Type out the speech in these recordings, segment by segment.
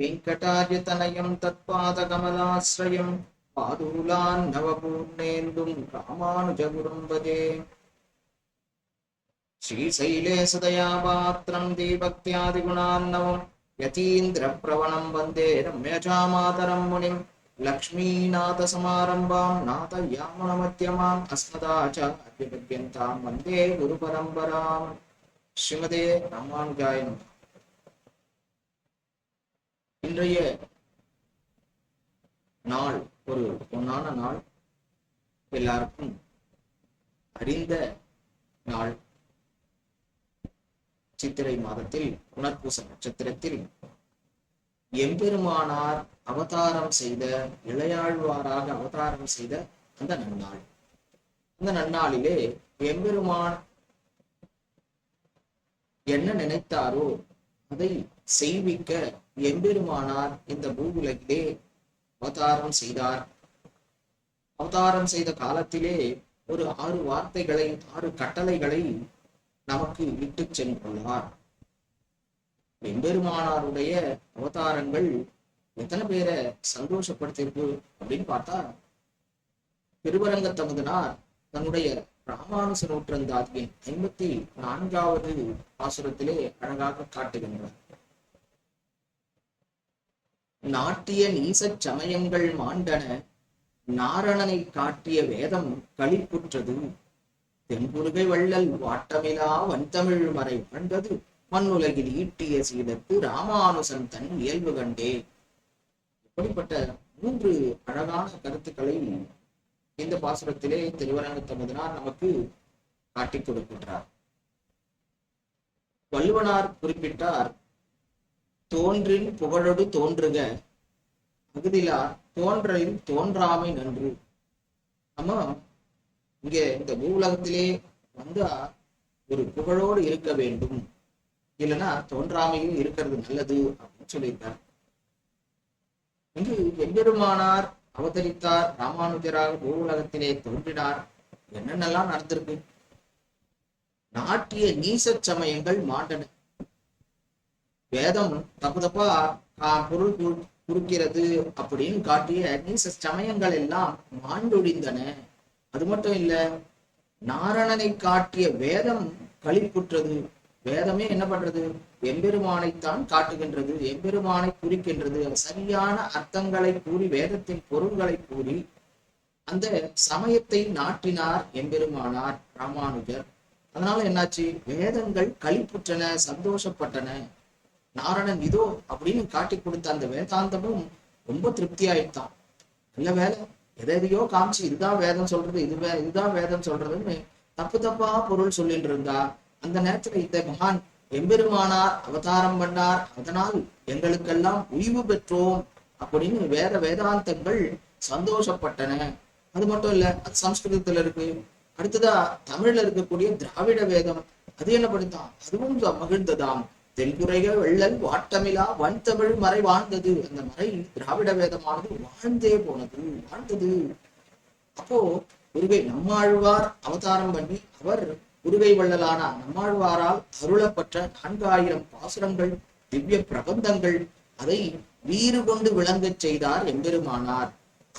வெங்கடாஜதனயம் தத்பாதகமலாசிரயம் பாதூலான் நவபூர்ணேந்தும் ராமானுஜகுரும் பஜே श्रीशैले सदया पात्रं दीभक्त्यादिगुणान्नवम् यतीन्द्रप्रवणं वन्दे रम्यजामातरं मुनिं लक्ष्मीनाथसमारम्भां नाथयामनमध्यमाम् अस्मदाचार्यपर्यन्तां वन्दे गुरुपरम्पराम् ஸ்ரீமதே ராமானுஜாய நமः. இன்றைய நாள் ஒரு பொன்னான நாள். எல்லாருக்கும் அறிந்த நாள். சித்திரை மாதத்தில் புனர்பூச நட்சத்திரத்தில் எம்பெருமானார் அவதாரம் செய்த இளையாழ்வாராக அவதாரம் செய்த அந்த நன்னாள். அந்த நன்னாளிலே எம்பெருமான் என்ன நினைத்தாரோ அதை செய்விக்க எம்பெருமானார் இந்த பூவுலகிலே அவதாரம் செய்தார். அவதாரம் செய்த காலத்திலே ஒரு ஆறு வார்த்தைகளை ஆறு கட்டளைகளை நமக்கு விட்டு சென்றுள்ளார். எம்பெருமானாருடைய அவதாரங்கள் எத்தனை பேரை சந்தோஷப்படுத்தியிருக்கு அப்படின்னு பார்த்தா திருவரங்க தமதுனார் தன்னுடைய ராமானுச நூற்றந்தாதியின் ஐம்பத்தி நான்காவது பாசுரத்திலே அழகாக காட்டுகின்றார். நாட்டிய நீசச் சமயங்கள் மாண்டன. நாரணனை காட்டிய வேதம் களிப்புற்றது தென்புருகை வள்ளல் வாட்டமிலா வன்தமிழ் மறை வாழ்ந்தது மண்ணுலகில் ஈட்டிய சீடத்து ராமானுசன் தன் இயல்பு கண்டே. இப்படிப்பட்ட மூன்று அழகான கருத்துக்களை இந்த பாசுரத்திலே திருவரங்க நமக்கு காட்டிக் கொடுக்கின்றார். வள்ளுவனார் குறிப்பிட்டார் தோன்றின் புகழொடு தோன்றுக. அகுதிலார் தோன்றலில் தோன்றாமை நன்று. நம்ம இங்க இந்த பூலகத்திலே வந்தா ஒரு புகழோடு இருக்க வேண்டும். இல்லைன்னா தோன்றாமையும் இருக்கிறது நல்லது அப்படின்னு சொல்லியிருக்கார். இங்கு எம்பெருமானார் அவதரித்தார் ராமானுஜராக பூவுலகத்திலே தோன்றினார். என்னென்னலாம் நடந்திருக்கு? நாட்டிய நீச சமயங்கள் மாண்டன. வேதம் தப்பு தப்பா ஆஹ், பொருள் குறு- குறுக்கிறது அப்படின்னு காட்டிய நீச சமயங்கள் எல்லாம் மாண்டொழிந்தன. அது மட்டும் இல்ல நாரணனை காட்டிய வேதம் கழிப்புற்றது வேதமே என்ன பண்றது? எம்பெருமானைத்தான் காட்டுகின்றது எம்பெருமானை குறிக்கின்றது. சரியான அர்த்தங்களை கூறி வேதத்தின் பொருள்களை கூறி அந்த சமயத்தை நாட்டினார் எம்பெருமானார் ராமானுஜர். அதனால என்னாச்சு? வேதங்கள் கழிப்புற்றன சந்தோஷப்பட்டன. நாரணன் இதோ அப்படின்னு காட்டி கொடுத்த அந்த வேதாந்தமும் ரொம்ப திருப்தி ஆயிட்டான் நல்ல வேலை எதை எதையோ காமிச்சு இதுதான் வேதம் சொல்றது இது வே இதுதான் வேதம் சொல்றதுன்னு தப்பு தப்பா பொருள் சொல்லிட்டு இருந்தா அந்த நேரத்துல இந்த மகான் எம்பெருமானார் அவதாரம் பண்ணார் அதனால் எங்களுக்கெல்லாம் உய்வு பெற்றோம் அப்படின்னு வேத வேதாந்தங்கள் சந்தோஷப்பட்டன. அது மட்டும் இல்ல அது சம்ஸ்கிருதத்துல இருக்கு. அடுத்ததா தமிழ்ல இருக்கக்கூடிய திராவிட வேதம் அது என்ன பண்ணித்தான்? அதுவும் மகிழ்ந்ததாம். தென்குறைகள் வெள்ளல் வாட்டமிலா வன்தமிழ் மறை வாழ்ந்தது. அந்த மறை திராவிட வேதமானது வாழ்ந்தே போனது வாழ்ந்தது. அப்போ குருவை நம்மாழ்வார் அவதாரம் பண்ணி அவர் குருவை வள்ளலான நம்மாழ்வாரால் அருளப்பட்ட நான்காயிரம் பாசுரங்கள் திவ்ய பிரபந்தங்கள் அதை வீறு கொண்டு விளங்கச் செய்தார் எம்பெருமானார்.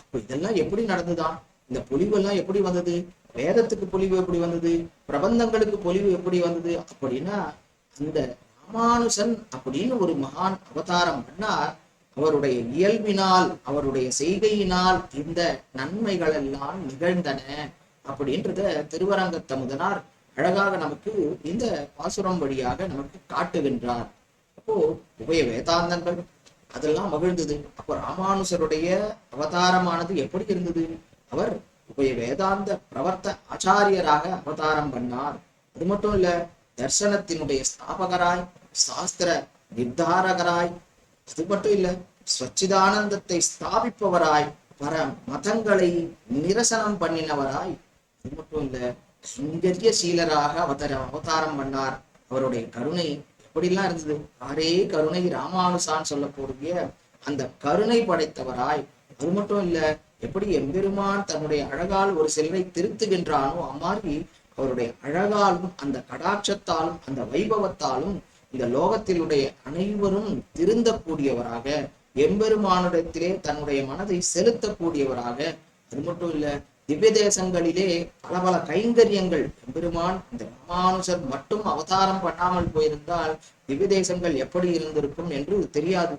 அப்ப இதெல்லாம் எப்படி நடந்துதான்? இந்த பொலிவெல்லாம் எப்படி வந்தது? வேதத்துக்கு பொலிவு எப்படி வந்தது? பிரபந்தங்களுக்கு பொலிவு எப்படி வந்தது? அப்படின்னா அந்த ராமானுசன் அப்படின்னு ஒரு மகான் அவதாரம் பண்ணார். அவருடைய இயல்பினால் அவருடைய செய்கையினால் இந்த நன்மைகள் எல்லாம் நிகழ்ந்தன அப்படின்றத திருவரங்கத்தமுதனார் அழகாக நமக்கு இந்த பாசுரம் வழியாக நமக்கு காட்டுகின்றார். அப்போ உபய வேதாந்தங்கள் அதெல்லாம் மகிழ்ந்தது. அப்போ ராமானுசருடைய அவதாரமானது எப்படி இருந்தது? அவர் உபய வேதாந்த பிரவர்த்த ஆச்சாரியராக அவதாரம் பண்ணார். அது மட்டும் இல்ல தர்சனத்தினுடைய ஸ்தாபகராய் சாஸ்திர நிர்தாரகராய். அது மட்டும் இல்ல ஸ்வச்சிதானந்தத்தை ஸ்தாபிப்பவராய் பர மதங்களை நிரசனம் பண்ணினவராய். அது மட்டும் இல்ல சுங்கரிய சீலராக அவதார அவதாரம் பண்ணார். அவருடைய கருணை எப்படிலாம் இருந்தது? ஆரே கருணை ராமானுசான் சொல்லக்கூடிய அந்த கருணை படைத்தவராய். அது மட்டும் இல்ல எப்படி எம்பெருமான் தன்னுடைய அழகால் ஒரு செல்வை திருத்துகின்றானோ அம்மாதிரி அவருடைய அழகாலும் அந்த கடாட்சத்தாலும் அந்த வைபவத்தாலும் இந்த லோகத்திலுடைய அனைவரும் திருந்தக்கூடியவராக எம்பெருமானிடத்திலே தன்னுடைய மனதை செலுத்தக்கூடியவராக. அது மட்டும் இல்ல திவ்ய தேசங்களிலே பல பல கைங்கரியங்கள் எம்பெருமான் இந்த ராமானுஜர் மட்டும் அவதாரம் பண்ணாமல் போயிருந்தால் திவ்ய தேசங்கள் எப்படி இருந்திருக்கும் என்று தெரியாது.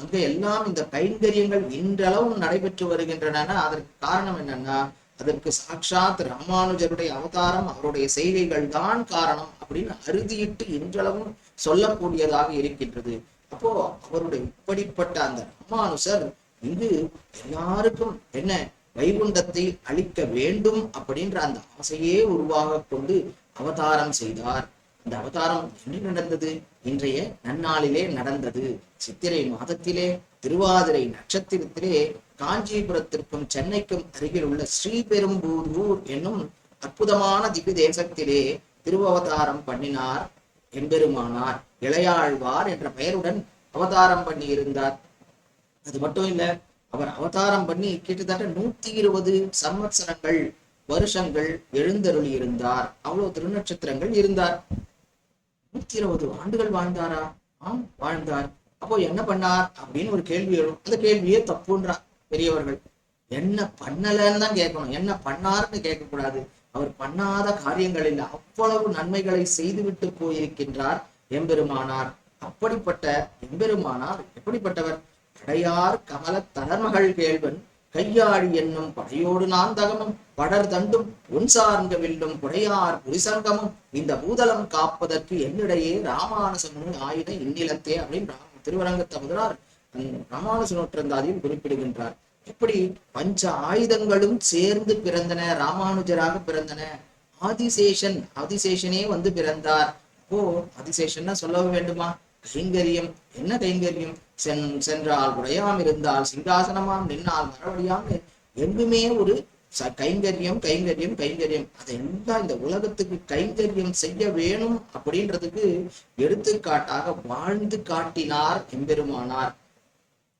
அங்க எல்லாம் இந்த கைங்கரியங்கள் இன்றளவும் நடைபெற்று வருகின்றன அதற்கு காரணம் என்னன்னா அதற்கு சாட்சாத் ராமானுஜருடைய அவதாரம் அவருடைய செய்கைகள் தான் காரணம் அப்படின்னு அறுதியிட்டு இன்றளவும் சொல்லக்கூடியதாக இருக்கின்றது. அப்போ அவருடைய இப்படிப்பட்ட அந்த அம்மானுசர் இங்கு எல்லாருக்கும் என்ன வைகுண்டத்தை அளிக்க வேண்டும் அப்படின்ற அந்த ஆசையே உருவாக கொண்டு அவதாரம் செய்தார். இந்த அவதாரம் என்ன நடந்தது? இன்றைய நன்னாளிலே நடந்தது. சித்திரை மாதத்திலே திருவாதிரை நட்சத்திரத்திலே காஞ்சிபுரத்திற்கும் சென்னைக்கும் அருகில் உள்ள ஸ்ரீபெரும்புதூர் என்னும் அற்புதமான திவ்ய தேசத்திலே திருவவதாரம் பண்ணினார். எம்பெருமானார் இளையாழ்வார் என்ற பெயருடன் அவதாரம் பண்ணி இருந்தார் அது மட்டும் இல்ல அவர் அவதாரம் பண்ணி கிட்டத்தட்ட நூத்தி இருபது சம்வத்சரங்கள் வருஷங்கள் எழுந்தருளி இருந்தார். அவ்வளவு திருநட்சத்திரங்கள் இருந்தார். நூத்தி இருபது ஆண்டுகள் வாழ்ந்தாரா? ஆம் வாழ்ந்தார். அப்போ என்ன பண்ணார்? அப்படின்னு ஒரு கேள்வி எழும். அந்த கேள்வியே தப்புன்றா பெரியவர்கள். என்ன பண்ணலன்னு தான் கேட்கணும். என்ன பண்ணாருன்னு கேட்கக்கூடாது. அவர் பண்ணாத காரியங்களில் அவ்வளவு நன்மைகளை செய்துவிட்டு போயிருக்கின்றார் எம்பெருமானார். அப்படிப்பட்ட எம்பெருமானார் எப்படிப்பட்டவர்? கடையார் கமல தலமகள் கேள்வன் கையாழி என்னும் படையோடு நான் தகமும் படர் தண்டும் உன் சார்ந்த வில்லும் புடையார் புரிசங்கமும் இந்த பூதலம் காப்பதற்கு என்னிடையே ராமானுசமும் ஆயுத இந்நிலத்தே அப்படின்னு ராம- திருவரங்கத்த முதலார் ராமானுச குறிப்பிடுகின்றார். இப்படி பஞ்ச ஆயுதங்களும் சேர்ந்து பிறந்தன ராமானுஜராக பிறந்தன. ஆதிசேஷன் ஆதிசேஷனே வந்து பிறந்தார். ஓ ஆதிசேஷன்னா சொல்ல வேண்டுமா? கைங்கரியம் என்ன கைங்கரியம் சென் சென்றால் உடையாம் இருந்தால் சிங்காசனமாம் நின்னால் மறுபடியாம் எங்குமே ஒரு ச- கைங்கரியம் கைங்கரியம் கைங்கரியம். அதெல்லாம் இந்த உலகத்துக்கு கைங்கரியம் செய்ய வேணும் அப்படின்றதுக்கு எடுத்துக்காட்டாக வாழ்ந்து காட்டினார் எம்பெருமானார்.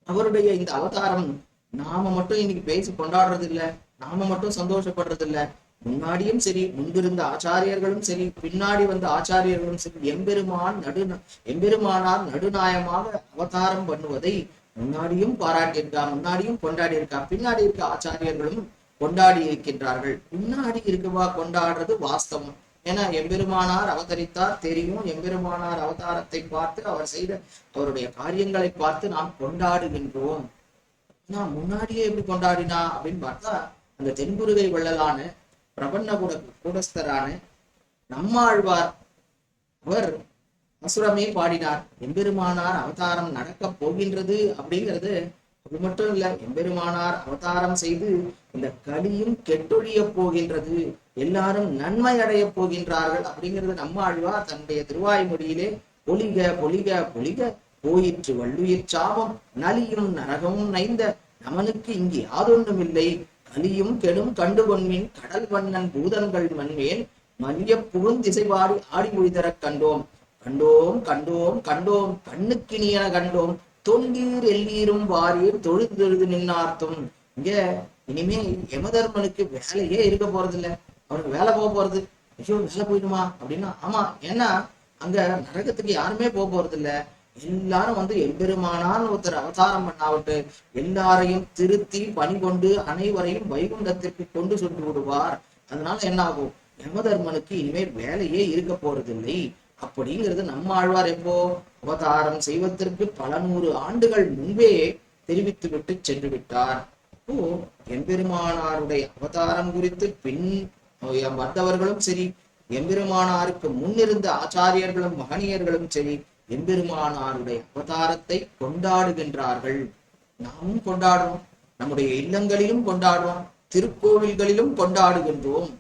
அவருடைய இந்த அவதாரம் நாம மட்டும் இன்னைக்கு பேசி கொண்டாடுறது இல்ல நாம மட்டும் சந்தோஷப்படுறது இல்ல முன்னாடியும் சரி முன்பிருந்த ஆச்சாரியர்களும் சரி பின்னாடி வந்த ஆச்சாரியர்களும் சரி எம்பெருமான் நடு எம்பெருமானார் நடுநாயமாக அவதாரம் பண்ணுவதை முன்னாடியும் பாராட்டியிருக்கா முன்னாடியும் கொண்டாடி இருக்கா பின்னாடி இருக்க ஆச்சாரியர்களும் கொண்டாடி இருக்கின்றார்கள். முன்னாடி இருக்கவா கொண்டாடுறது வாஸ்தவம். ஏன்னா எம்பெருமானார் அவதரித்தார் தெரியும் எம்பெருமானார் அவதாரத்தை பார்த்து அவர் செய்த அவருடைய காரியங்களை பார்த்து நாம் கொண்டாடுகின்றோம். நான் முன்னாடியே எப்படி கொண்டாடினா? அப்படின்னு பார்த்தா அந்த தென்புருகை வள்ளலான பிரபன்ன கூட கூடஸ்தரான நம்மாழ்வார் அவர் அசுரமே பாடினார் எம்பெருமானார் அவதாரம் நடக்கப் போகின்றது அப்படிங்கிறது அது மட்டும் இல்ல எம்பெருமானார் அவதாரம் செய்து இந்த கலியும் கெட்டொழிய போகின்றது எல்லாரும் நன்மை அடைய போகின்றார்கள் அப்படிங்கிறது நம்ம ஆழ்வார் தன்னுடைய திருவாய்மொழியிலே பொலிக பொலிக பொலிக போயிற்று வள்ளுயிர் சாபம். நலியும் நரகமும் நைந்த நமனுக்கு இங்கு யாதொன்றும் இல்லை கலியும் கெடும் கண்டு கொன்மின் கடல் வண்ணன் பூதங்கள் மண்மேல் மலிய புகுந்திசைவாடி ஆடி மொழிதரக் கண்டோம். கண்டோம் கண்டோம் கண்டோம் கண்ணுக்கினியன கண்டோம். தொண்டீர் எல்லீரும் வாரீர் தொழுது தொழுது நின்னார்த்தும். இங்க இனிமே யமதர்மனுக்கு வேலையே இருக்க போறது இல்ல அவனுக்கு வேலை போக போறது. ஐயோ வேலை போயிடுமா? அப்படின்னா ஆமா. ஏன்னா அங்க நரகத்துக்கு யாருமே போக போறது இல்லை எல்லாரும் வந்து எம்பெருமானான்னு ஒருத்தர் அவதாரம் பண்ணாவிட்டு எல்லாரையும் திருத்தி பணி கொண்டு அனைவரையும் வைகுண்டத்திற்கு கொண்டு சென்று விடுவார். அதனால என்ன ஆகும் யமதர்மனுக்கு இனிமேல் வேலையே இருக்க போறதில்லை. அப்படிங்கிறது நம்ம ஆழ்வார் எப்போ? அவதாரம் செய்வதற்கு பல நூறு ஆண்டுகள் முன்பே தெரிவித்து விட்டு சென்று விட்டார். ஓ எம்பெருமானாருடைய அவதாரம் குறித்து பின் வந்தவர்களும் சரி எம்பெருமானாருக்கு முன்னிருந்த ஆச்சாரியர்களும் மகனியர்களும் சரி எம்பெருமானாருடைய அவதாரத்தை கொண்டாடுகின்றார்கள். நாமும் கொண்டாடுறோம். நம்முடைய இல்லங்களிலும் கொண்டாடுறோம். திருக்கோவில்களிலும் கொண்டாடுகின்றோம்.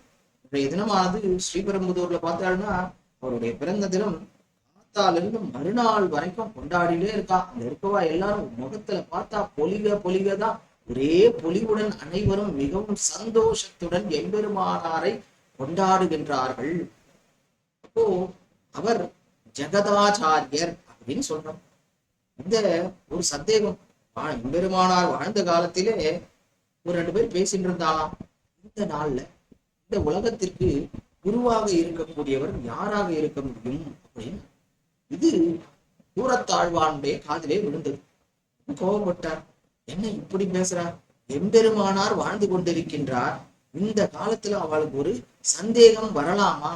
இன்றைய தினமானது ஸ்ரீபெரும்புதூர்ல பார்த்தாருன்னா அவருடைய பிறந்த தினம் காத்தாலிருந்து மறுநாள் வரைக்கும் கொண்டாடிட்டே இருக்கா. அந்த இருக்கவா எல்லாரும் முகத்துல பார்த்தா பொலிக பொலிகதான் ஒரே பொலிவுடன் அனைவரும் மிகவும் சந்தோஷத்துடன் எம்பெருமானாரை கொண்டாடுகின்றார்கள். அப்போ அவர் ஜெகதாச்சாரியர் அப்படின்னு சொல்றோம். இந்த ஒரு சந்தேகம் பெருமானார் எம்பெருமானார் வாழ்ந்த காலத்திலே ஒரு ரெண்டு பேர் பேசிட்டு இருந்தாலாம் இந்த நாள்ல இந்த உலகத்திற்கு குருவாக இருக்கக்கூடியவர் யாராக இருக்க முடியும் அப்படின்னு. இது தூரத்தாழ்வானுடைய காதிலே விழுந்தது. கோபப்பட்டார் என்ன இப்படி பேசுறார் எம்பெருமானார் வாழ்ந்து கொண்டிருக்கின்றார். இந்த காலத்துல அவளுக்கு ஒரு சந்தேகம் வரலாமா?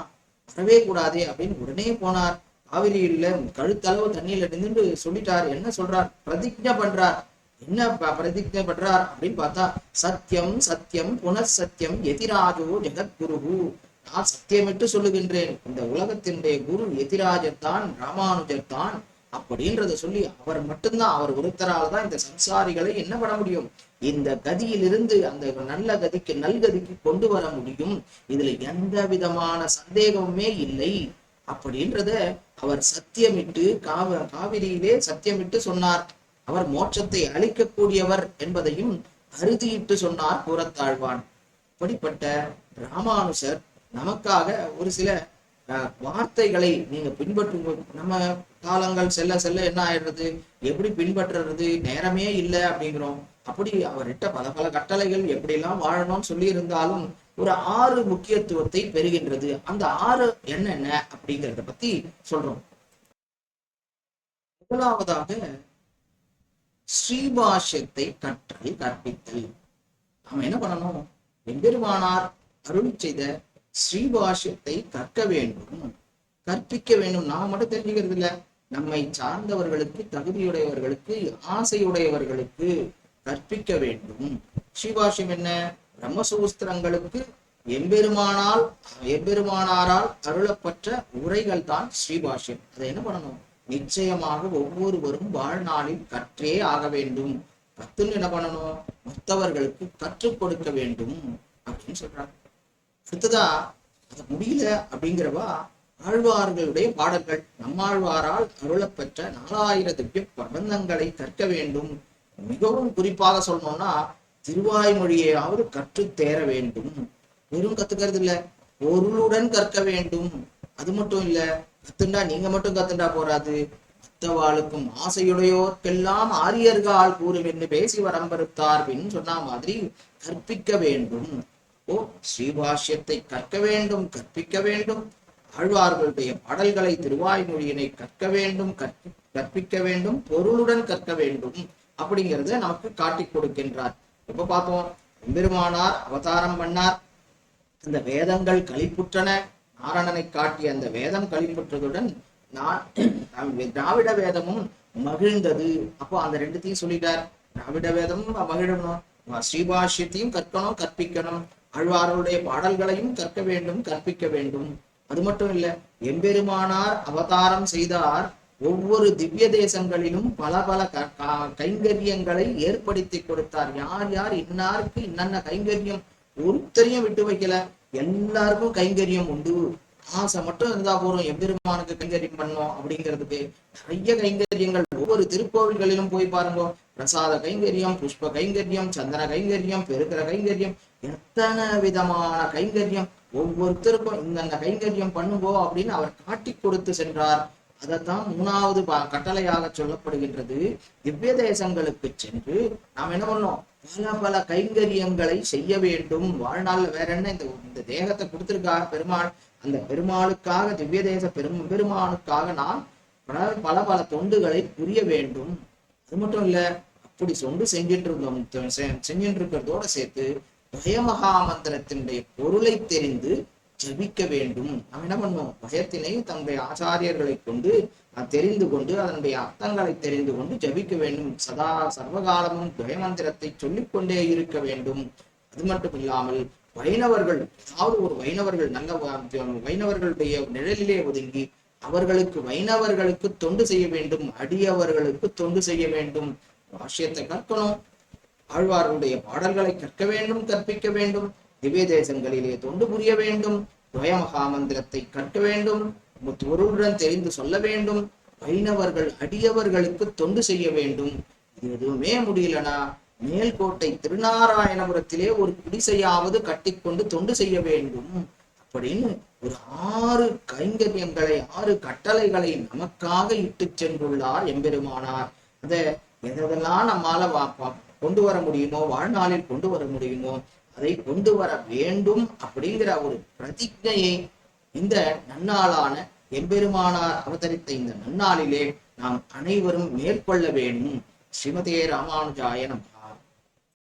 வரவே கூடாதே அப்படின்னு உடனே போனார். காவிரியில கழுத்தளவு தண்ணியில நின்று சொல்லிட்டார். என்ன சொல்றார்? பிரதிஜை பண்றார். என்ன ப- பிரதிஜை பண்றார் அப்படின்னு பார்த்தா சத்தியம் சத்தியம் புனர்சத்தியம் எதிராஜோ ஜெகத்குரு நான் சத்தியமிட்டு சொல்லுகின்றேன். இந்த உலகத்தினுடைய குரு எதிராஜர் தான் ராமானுஜர் தான் அப்படின்றத சொல்லி அவர் மட்டும்தான் அவர் ஒருத்தரால் தான் இந்த சம்சாரிகளை என்ன பண்ண முடியும்? இந்த கதியிலிருந்து அந்த நல்ல கதிக்கு நல்கதிக்கு கொண்டு வர முடியும். இதுல எந்த விதமான சந்தேகமுமே இல்லை. அப்படின்றத அவர் சத்தியமிட்டு காவ காவிரியிலே சத்தியமிட்டு சொன்னார். அவர் மோட்சத்தை அளிக்கக்கூடியவர் என்பதையும் அறுதியிட்டு சொன்னார் கூறத்தாழ்வான் இப்படிப்பட்ட ராமானுசர் நமக்காக ஒரு சில வார்த்தைகளை நீங்க பின்பற்றும் நம்ம காலங்கள் செல்ல செல்ல என்ன ஆயிடுறது? எப்படி பின்பற்றுறது? நேரமே இல்லை அப்படிங்கிறோம். அப்படி அவர்கிட்ட பல பல கட்டளைகள் எப்படிலாம் வாழணும்னு சொல்லி இருந்தாலும் ஒரு ஆறு முக்கியத்துவத்தை பெறுகின்றது. அந்த ஆறு என்னென்ன அப்படிங்கிறத பத்தி சொல்றோம். முதலாவதாக ஸ்ரீபாஷ்யத்தை கற்றல் கற்பித்தல். நாம என்ன பண்ணணும்? எம்பெருமானார் அருள் செய்த ஸ்ரீபாஷ்யத்தை கற்க வேண்டும். கற்பிக்க வேண்டும். நாம் மட்டும் தெரிஞ்சுக்கிறது இல்ல. நம்மை சார்ந்தவர்களுக்கு தகுதியுடையவர்களுக்கு ஆசையுடையவர்களுக்கு கற்பிக்க வேண்டும். ஸ்ரீபாஷ்யம் என்ன? பிரம்மசூஸ்திரங்களுக்கு எம்பெருமானால் எம்பெருமானாரால் அருளப்பட்ட உரைகள் தான் ஸ்ரீபாஷ்யம். அதை என்ன பண்ணணும்? நிச்சயமாக ஒவ்வொருவரும் வாழ்நாளில் கற்றே ஆக வேண்டும். கத்துன்னு என்ன பண்ணணும்? மற்றவர்களுக்கு கற்றுக் கொடுக்க வேண்டும் அப்படின்னு சொல்றாங்க அடுத்ததா அது முடியல அப்படிங்கிறவா ஆழ்வார்களுடைய பாடல்கள் நம்மாழ்வாரால் அருளப்பெற்ற நாலாயிர திவ்ய பிரபந்தங்களை கற்க வேண்டும். மிகவும் குறிப்பாக சொல்லணும்னா திருவாய்மொழியையாவது கற்றுத் தேர வேண்டும். வெறும் கத்துக்கிறது இல்ல. பொருளுடன் கற்க வேண்டும். அது மட்டும் இல்ல. கத்துண்டா நீங்க மட்டும் கத்துண்டா போறாது மற்றவாளுக்கும் ஆசையுடையோர்க்கெல்லாம் ஆரியர்கள் கூறும் என்று பேசி வரம்பருத்தார் பின் சொன்ன மாதிரி கற்பிக்க வேண்டும். ஓ ஸ்ரீபாஷ்யத்தை கற்க வேண்டும் கற்பிக்க வேண்டும். ஆழ்வார்களுடைய பாடல்களை திருவாய்மொழியினை கற்க வேண்டும் கற்பி கற்பிக்க வேண்டும் பொருளுடன் கற்க வேண்டும் அப்படிங்கிறத நமக்கு காட்டிக் கொடுக்கின்றார். எப்ப பார்த்தோம் எம்பெருமானார் அவதாரம் பண்ணார். அந்த வேதங்கள் கழிப்புற்றன. நாரணனை காட்டிய அந்த வேதம் கழிப்புற்றதுடன் நான் திராவிட வேதமும் மகிழ்ந்தது. அப்போ அந்த ரெண்டுத்தையும் சொல்லிட்டார். திராவிட வேதமும் மகிழணும். ஸ்ரீபாஷ்யத்தையும் கற்கணும் கற்பிக்கணும். ஆழ்வார்களுடைய பாடல்களையும் கற்க வேண்டும் கற்பிக்க வேண்டும். அது மட்டும் இல்ல எம்பெருமானார் அவதாரம் செய்தார். ஒவ்வொரு திவ்ய தேசங்களிலும் பல பல க- கைங்கரியங்களை ஏற்படுத்தி கொடுத்தார். யார் யார் இன்னாருக்கு இன்னென்ன கைங்கரியம்? ஒருத்தரையும் விட்டு வைக்கல. எல்லாருக்கும் கைங்கரியம் உண்டு. ஆசை மட்டும் இருந்தா போறோம் எம்பெருமானுக்கு கைங்கரியம் பண்ணோம் அப்படிங்கிறதுக்கு நிறைய கைங்கரியங்கள். ஒவ்வொரு திருக்கோவில்களிலும் போய் பாருங்க. பிரசாத கைங்கரியம் புஷ்ப கைங்கரியம் சந்தன கைங்கரியம் பெருக்கிற கைங்கரியம் எத்தனை விதமான கைங்கரியம். ஒவ்வொருத்தருக்கும் இந்த கைங்கரியம் பண்ணுங்கோ அப்படின்னு அவர் காட்டி கொடுத்து சென்றார். அதைத்தான் மூணாவது கட்டளையாக சொல்லப்படுகின்றது. திவ்ய தேசங்களுக்கு சென்று நாம் என்ன பண்ணோம்? பல பல கைங்கரியங்களை செய்ய வேண்டும். வாழ்நாள்ல வேற என்ன இந்த இந்த தேகத்தை கொடுத்திருக்கார் பெருமாள். அந்த பெருமாளுக்காக திவ்ய தேச பெரும் பெருமானுக்காக நான் பல பல தொண்டுகளை புரிய வேண்டும். அது மட்டும் இல்ல அப்படி சொண்டு செஞ்சிட்டு இருந்தோம் செஞ்சிட்டு இருக்கிறதோட சேர்த்து பயமகா மந்திரத்தினுடைய பொருளை தெரிந்து ஜபிக்க வேண்டும். நாம் என்ன பண்ணுவோம்? பயத்தினை தன்னுடைய ஆச்சாரியர்களை கொண்டு தெரிந்து கொண்டு அதனுடைய அர்த்தங்களை தெரிந்து கொண்டு ஜபிக்க வேண்டும். சதா சர்வகாலமும் துயமந்திரத்தை சொல்லிக் கொண்டே இருக்க வேண்டும். அது மட்டும் இல்லாமல் வைணவர்கள் ஏதாவது ஒரு வைணவர்கள் நல்ல வைணவர்களுடைய நிழலிலே ஒதுங்கி அவர்களுக்கு வைணவர்களுக்கு தொண்டு செய்ய வேண்டும். அடியவர்களுக்கு தொண்டு செய்ய வேண்டும். வாஷ்யத்தை கற்கணும். ஆழ்வார்களுடைய பாடல்களை கற்க வேண்டும் கற்பிக்க வேண்டும். திவ்ய தேசங்களிலே தொண்டு புரிய வேண்டும். துவயமகா மந்திரத்தை கட்ட வேண்டும். பொருளுடன் தெரிந்து சொல்ல வேண்டும். வைணவர்கள் அடியவர்களுக்கு தொண்டு செய்ய வேண்டும். இது எதுவுமே முடியலனா மேல்கோட்டை திருநாராயணபுரத்திலே ஒரு குடிசையாவது கட்டிக்கொண்டு தொண்டு செய்ய வேண்டும். அப்படின்னு ஒரு ஆறு கைங்கரியங்களை ஆறு கட்டளைகளை நமக்காக இட்டு சென்றுள்ளார் எம்பெருமானார். அதை எதெல்லாம் நம்மால வா- கொண்டு வர முடியுமோ வாழ்நாளில் கொண்டு வர முடியுமோ அதை கொண்டு வர வேண்டும் அப்படிங்கிற ஒரு பிரதிஜையை இந்த நன்னாளான எம்பெருமானார் அவதரித்த இந்த நன்னாளிலே நாம் அனைவரும் மேற்கொள்ள வேண்டும். ஸ்ரீமதே ராமானுஜாய நமஹா.